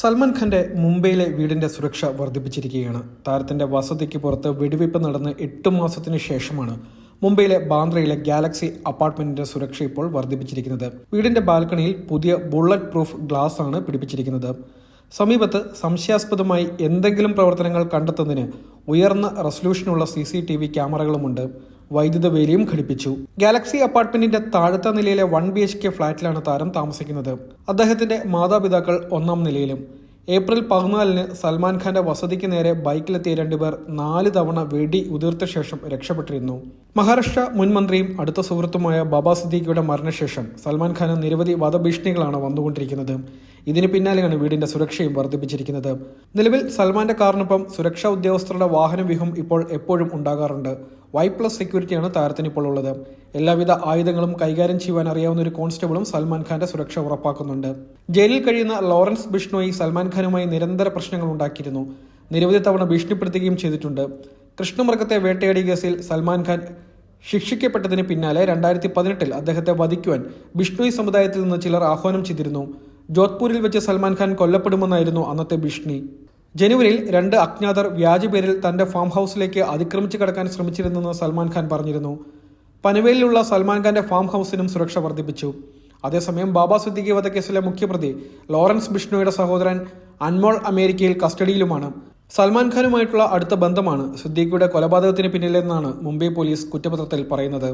സൽമാൻ ഖാന്റെ മുംബൈയിലെ വീടിന്റെ സുരക്ഷ വർദ്ധിപ്പിച്ചിരിക്കുകയാണ്. താരത്തിന്റെ വസതിക്ക് പുറത്ത് വെടിവയ്പ് നടന്ന് എട്ട് മാസത്തിന് ശേഷമാണ് മുംബൈയിലെ ബാന്ദ്രയിലെ ഗാലക്സി അപ്പാർട്ട്മെന്റിന്റെ സുരക്ഷ ഇപ്പോൾ വർദ്ധിപ്പിച്ചിരിക്കുന്നത്. വീടിന്റെ ബാൽക്കണിയിൽ പുതിയ ബുള്ളറ്റ് പ്രൂഫ് ഗ്ലാസ് ആണ് പിടിപ്പിച്ചിരിക്കുന്നത്. സമീപത്ത് സംശയാസ്പദമായി എന്തെങ്കിലും പ്രവർത്തനങ്ങൾ കണ്ടെത്തുന്നതിന് ഉയർന്ന റെസൊല്യൂഷനുള്ള സി സി ടി വി ക്യാമറകളുമുണ്ട്. വൈദ്യുത വേലിയും ഘടിപ്പിച്ചു. ഗാലക്സി അപ്പാർട്ട്മെന്റിന്റെ താഴത്തെ നിലയിലെ വൺ ബി എച്ച് കെ ഫ്ളാറ്റിലാണ് താരം താമസിക്കുന്നത്. അദ്ദേഹത്തിന്റെ മാതാപിതാക്കൾ ഒന്നാം നിലയിലും. ഏപ്രിൽ പതിനാലിന് സൽമാൻ ഖാന്റെ വസതിക്ക് നേരെ ബൈക്കിലെത്തിയ രണ്ടുപേർ നാല് തവണ വെടി ഉതിർത്ത ശേഷം രക്ഷപ്പെട്ടിരുന്നു. മഹാരാഷ്ട്ര മുൻ മന്ത്രിയും അടുത്ത സുഹൃത്തുമായ ബാബ സിദ്ദീഖിയുടെ മരണശേഷം സൽമാൻ ഖാന് നിരവധി വധഭീഷണികളാണ് വന്നുകൊണ്ടിരിക്കുന്നത്. ഇതിന് പിന്നാലെയാണ് വീടിന്റെ സുരക്ഷയും വർദ്ധിപ്പിച്ചിരിക്കുന്നത്. നിലവിൽ സൽമാന്റെ കാറിനൊപ്പം സുരക്ഷാ ഉദ്യോഗസ്ഥരുടെ വാഹനവ്യൂഹം ഇപ്പോൾ എപ്പോഴും ഉണ്ടാകാറുണ്ട്. വൈ പ്ലസ് സെക്യൂരിറ്റിയാണ് താരത്തിന് ഇപ്പോൾ ഉള്ളത്. എല്ലാവിധ ആയുധങ്ങളും കൈകാര്യം ചെയ്യുവാൻ അറിയാവുന്ന ഒരു കോൺസ്റ്റബിളും സൽമാൻ ഖാന്റെ സുരക്ഷ ഉറപ്പാക്കുന്നുണ്ട്. ജയിലിൽ കഴിയുന്ന ലോറൻസ് ബിഷ്ണോയി സൽമാൻ ഖാനുമായി നിരന്തര പ്രശ്നങ്ങൾ ഉണ്ടാക്കിയിരുന്നു. നിരവധി തവണ ഭീഷണിപ്പെടുത്തുകയും ചെയ്തിട്ടുണ്ട്. കൃഷ്ണമൃഗത്തെ വേട്ടയാടിയ കേസിൽ സൽമാൻ ഖാൻ ശിക്ഷിക്കപ്പെട്ടതിന് പിന്നാലെ രണ്ടായിരത്തി പതിനെട്ടിൽ അദ്ദേഹത്തെ വധിക്കുവാൻ ബിഷ്ണോയി സമുദായത്തിൽ നിന്ന് ചിലർ ആഹ്വാനം ചെയ്തിരുന്നു. ജോധ്പൂരിൽ വെച്ച് സൽമാൻ ഖാൻ കൊല്ലപ്പെടുമെന്നായിരുന്നു അന്നത്തെ ഭീഷണി. ജനുവരിയിൽ രണ്ട് അജ്ഞാതർ വ്യാജപേരിൽ തന്റെ ഫാം ഹൗസിലേക്ക് അതിക്രമിച്ചു കടക്കാൻ ശ്രമിച്ചിരുന്നെന്ന് സൽമാൻ ഖാൻ പറഞ്ഞിരുന്നു. പനവേലിലുള്ള സൽമാൻ ഖാന്റെ ഫാം ഹൗസിനും സുരക്ഷ വർദ്ധിപ്പിച്ചു. അതേസമയം ബാബ സിദ്ദിഖി വധക്കേസിലെ മുഖ്യപ്രതി ലോറൻസ് ബിഷ്ണോയുടെ സഹോദരൻ അൻമോൾ അമേരിക്കയിൽ കസ്റ്റഡിയിലുമാണ്. സൽമാൻ ഖാനുമായിട്ടുള്ള അടുത്ത ബന്ധമാണ് സിദ്ദീഖിയുടെ കൊലപാതകത്തിന് പിന്നിലെന്നാണ് മുംബൈ പോലീസ് കുറ്റപത്രത്തിൽ പറയുന്നത്.